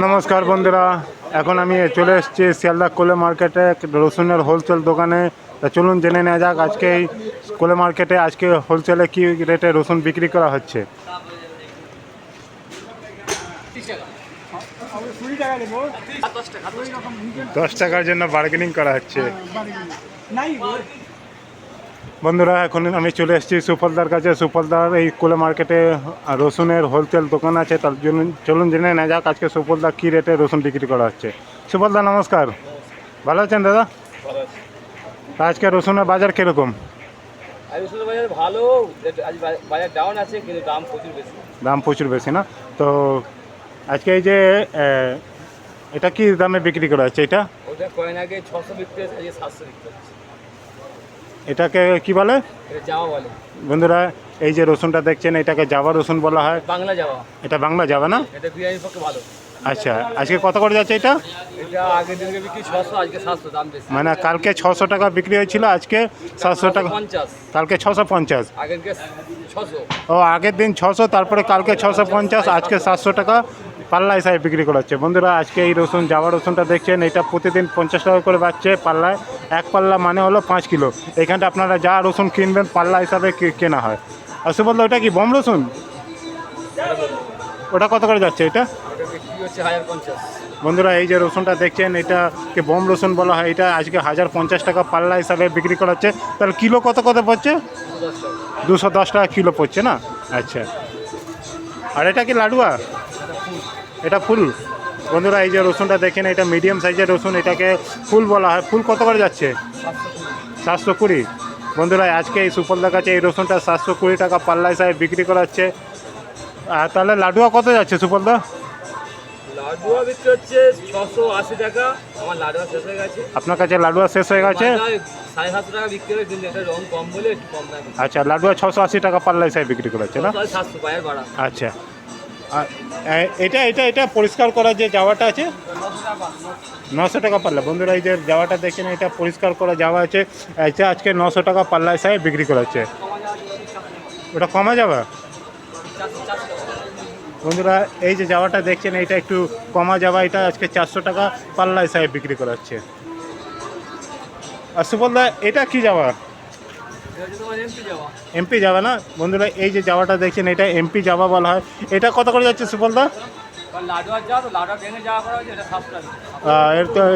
নমস্কার বন্ধুরা এখন আমি চলে এসেছি শিয়ালদা কোলে মার্কেটে রসুনের হোলসেল দোকানে। তা চলুন জেনে নেওয়া যাক আজকে এই কোলে মার্কেটে আজকে হোলসেলে কী রেটে রসুন বিক্রি করা হচ্ছে। দশ টাকার জন্য বার্গেনিং করা হচ্ছে। নাই বন্ধুরা এখন আমি চলে এসেছি সুফলদার কাছে। সুফলদার এই কোলে মার্কেটে রসুনের হোলসেল দোকান আছে তার জন্য চলুন জেনে নেওয়া যাক আজকে সুফলদা কী রেটে রসুন বিক্রি করা হচ্ছে। সুফলদা নমস্কার। ভালো আছেন দাদা? আজকে রসুনের বাজার কীরকম? আজ বাজার ভালো আজ বাজার ডাউন আছে কিন্তু দাম প্রচুর বেশি। দাম প্রচুর বেশি না? তো আজকে এই যে এটা কি দামে বিক্রি করা হচ্ছে এটা? ওটা কয়েন আগে ছশো বিক্রি সাতশো বিক্রি হচ্ছে। এটাকে কি বলে? বন্ধুরা এই যে রসুনটা দেখছেন এটাকে জাবা রসুন বলা হয়। বাংলা এটা বাংলা যাবে না? এটা বিরিয়ানির পক্ষে ভালো। আচ্ছা আজকে কত করে যাচ্ছে এটা? মানে কালকে ছশো টাকা বিক্রি হয়েছিল আজকে সাতশো টাকা কালকে ছশো পঞ্চাশ। ও আগের দিন ছশো তারপরে কালকে ছশো পঞ্চাশ আজকে সাতশো টাকা। পাল্লা হিসাবে বিক্রি করা হচ্ছে বন্ধুরা, আজকে এই রসুন, জাবা রসুনটা দেখছেন, এটা প্রতিদিন পঞ্চাশ টাকা করে বাড়ছে পাল্লায়। এক পাল্লা মানে হলো পাঁচ কিলো। এখানটা আপনারা যা রসুন কিনবেন, পাল্লা হিসাবে কেনা হয়। আর সুবল ওটা কি বম রসুন? ওটা কত করে যাচ্ছে এটা? বন্ধুরা, এই যে রসুনটা দেখছেন এটাকে বোম রসুন বলা হয়? এটা আজকে হাজার পঞ্চাশ টাকা পাল্লা হিসাবে বিক্রি করা হচ্ছে তাহলে কিলো কত কত পড়ছে? দুশো দশ টাকা কিলো পড়ছে না? আচ্ছা। আর এটা কি লাডুয়া? এটা ফুল। বন্ধুরা এই যে রসুনটা দেখেন এটা মিডিয়াম সাইজের রসুন এটাকে ফুল বলা হয়। ফুল কত করে যাচ্ছে? সাতশো কুড়ি। বন্ধুরা আজকে এই সুফলদার কাছে এই রসুনটা সাতশো কুড়ি টাকা পাল্লা হিসাবে বিক্রি করা হচ্ছে আর তাহলে লাডুয়া কত যাচ্ছে সুফলদা লাডুয়া বিক্রি হচ্ছে ছশো আশি টাকা। আমার লাডুয়া শেষ হয়ে গেছে। আপনার কাছে লাডুয়া শেষ হয়ে গেছে? সাড়ে সাতশো টাকা বিক্রি কিন্তু এটা রং কম বলে একটু কম দামে। আচ্ছা লাডুয়া ছশো আশি টাকা পাল্লা হিসাবে বিক্রি করা হচ্ছে না সাতশো আচ্ছা। আর এটা এটা এটা পরিষ্কার করার যে যাওয়াটা আছে, নশো টাকা পাল্লা। বন্ধুরা, এই যে যাওয়াটা দেখেন, এটা পরিষ্কার করা যাওয়া আছে। এটা আজকে নশো টাকা পাল্লা হিসাবে বিক্রি করা হচ্ছে ওটা কমা যাবে? বন্ধুরা, এই যে যাওয়াটা দেখছেন, এটা একটু কমা যাওয়া এটা আজকে চারশো টাকা পাল্লা হিসাবে বিক্রি করা হচ্ছে আর সুবলদা, এটা কি যাওয়া? এমপি যাওয়া না? বন্ধুরা, এই যে যাওয়াটা দেখছেন, এটা এমপি যাওয়া বলা হয়। এটা কত করে যাচ্ছে হয়েছে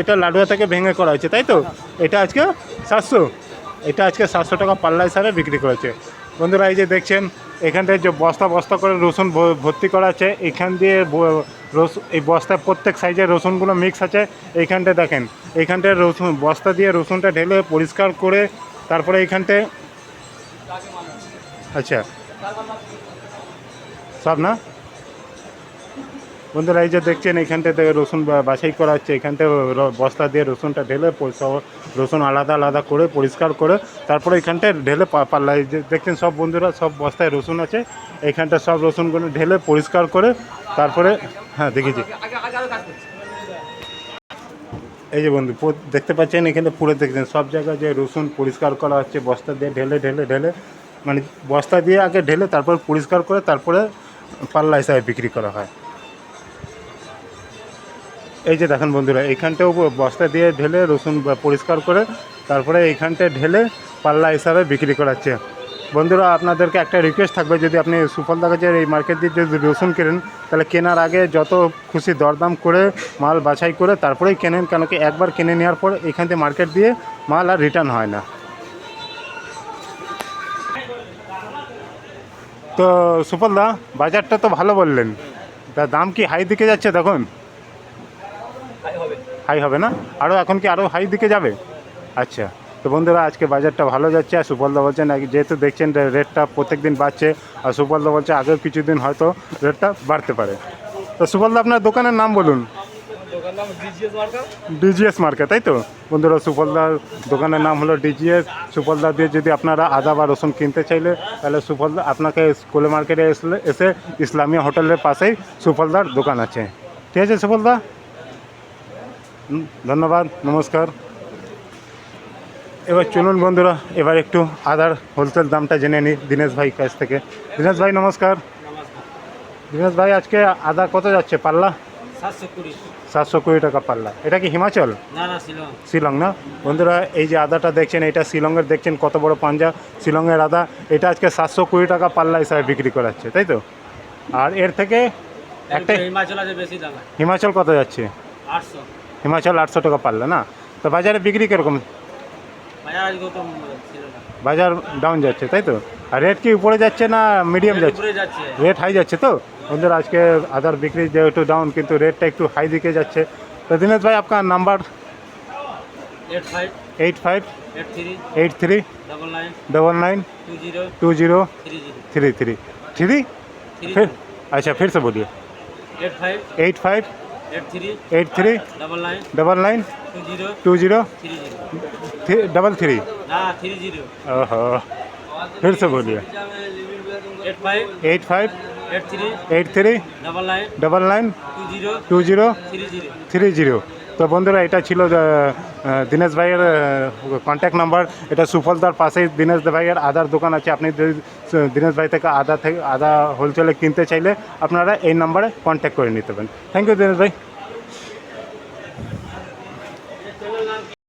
এটা লাডুয়া থেকে ভেঙে করা হয়েছে, তাই তো? এটা আজকে সাতশো। এটা আজকে সাতশো টাকা পাল্লা হিসাবে বিক্রি করেছে। বন্ধুরা, এই যে দেখছেন এখানটায় যে বস্তা বস্তা করে রসুন ভর্তি করা আছে, এখান দিয়ে এই বস্তায় প্রত্যেক সাইজের রসুনগুলো মিক্স আছে। এইখানটায় দেখেন, এইখানটায় রসুন বস্তা দিয়ে রসুনটা ঢেলে পরিষ্কার করে, তারপরে এইখানটায় আচ্ছা। সব না? বন্ধুরা, এই যে দেখছেন এইখানটা থেকে রসুন বাছাই করা হচ্ছে। এখানটা বস্তা দিয়ে রসুনটা ঢেলে রসুন আলাদা আলাদা করে পরিষ্কার করে তারপরে এখানটায় ঢেলে পাল্লা দেখছেন, সব বন্ধুরা, সব বস্তায় রসুন আছে। এইখানটা সব রসুনগুলো ঢেলে পরিষ্কার করে তারপরে হ্যাঁ দেখেছি এই যে বন্ধু দেখতে পাচ্ছেন, এখানে পুরো দেখছেন, সব জায়গায় যে রসুন পরিষ্কার করা হচ্ছে, বস্তা দিয়ে ঢেলে ঢেলে ঢেলে। মানে বস্তা দিয়ে আগে ঢেলে তারপর পরিষ্কার করে তারপরে পাল্লা হিসাবে বিক্রি করা হয়। এই যে দেখেন বন্ধুরা, এইখানটাও বস্তা দিয়ে ঢেলে রসুন পরিষ্কার করে তারপরে এইখানটায় ঢেলে পাল্লা হিসাবে বিক্রি করাচ্ছে। বন্ধুরা, আপনাদেরকে একটা রিকোয়েস্ট থাকবে, যদি আপনি সুফলদা কাছে এই মার্কেট দিয়ে যদি রসুন কেনেন, তাহলে কেনার আগে যত খুশি দরদাম করে মাল বাছাই করে তারপরেই কেনেন কেন কি একবার কিনে নেওয়ার পর এখান থেকে মার্কেট দিয়ে মাল আর রিটার্ন হয় না। তো সুফলদা বাজারটা তো ভালো বললেন। তা দাম কি হাই দিকে যাচ্ছে হবে। হাই হবে না? আরও এখন কি আরও হাই দিকে যাবে? আচ্ছা তো বন্ধুরা আজকে বাজারটা ভালো যাচ্ছে আর সুফলদা বলছেন যেহেতু দেখছেন রেটটা প্রত্যেক দিন বাড়ছে আর সুফলদা বলছে আগেও কিছুদিন হয়তো রেটটা বাড়তে পারে। তো সুফলদা আপনার দোকানের নাম বলুন। ডিজিএস মার্কেট তাই তো? বন্ধুরা সুফলদার দোকানের নাম হলো ডিজিএস সুফলদা দিয়ে যদি আপনারা আদা বা রসুন কিনতে চাইলে, তাহলে সুফলদা আপনাকে কোলে মার্কেটে এসলে এসে ইসলামিয়া হোটেলের পাশেই সুফলদার দোকান আছে। ঠিক আছে, সুফলদা? ধন্যবাদ, নমস্কার। এবার চলুন বন্ধুরা, এবার একটু আদার হোলসেল দামটা জেনে নিই দীনেশ ভাই কাছ থেকে। দীনেশ ভাই, নমস্কার। দিনেশ ভাই, আজকে আদা কত যাচ্ছে? পাল্লা? সাতশো কুড়ি। টাকা পাল্লা। এটা কি হিমাচল? শিলং। না? বন্ধুরা এই যে আদাটা দেখছেন এটা শিলংয়ের দেখছেন কত বড় পাঞ্জা। শিলংয়ের আদা এটা আজকে সাতশো কুড়ি টাকা পাল্লা হিসাবে বিক্রি করাচ্ছে তাই তো? আর এর থেকে একটা হিমাচল আছে বেশি দাম। হিমাচল কত যাচ্ছে? আটশো। হিমাচল আটশো টাকা পাল্লা না? তো বাজারে বিক্রি কীরকম বাজার আজকে তো ছিল না বাজার ডাউন যাচ্ছে তাই তো আর রেট কি উপরে যাচ্ছে না মিডিয়াম যাচ্ছে উপরে যাচ্ছে রেট হাই যাচ্ছে তো বন্ধুরা আজকে আদার বিক্রি যেহেতু ডাউন কিন্তু রেটটা একটু হাই দিকে যাচ্ছে তো দিনেশ ভাই আপনার number eight five eight five eight three eight three double nine double nine two zero two zero three zero three three three three फिर अच्छा फिर से बोलिए eight five eight five eight three. Double nine. Two zero. Double three. ओहो। फिर से बोलिए। Eight five. Eight three. Double nine. Double nine. Two zero. Three zero. তো বন্ধুরা, এটা ছিল দীনেশ ভাইয়ের কন্ট্যাক্ট নাম্বার এটা সুফলদার পাশেই দীনেশ ভাইয়ের আদার দোকান আছে। আপনি যদি দীনেশ ভাই থেকে আদা থেকে আদা হোলসেলে কিনতে চাইলে আপনারা এই নাম্বারে কন্ট্যাক্ট করে নিতে পারেন। থ্যাংক ইউ দীনেশ ভাই।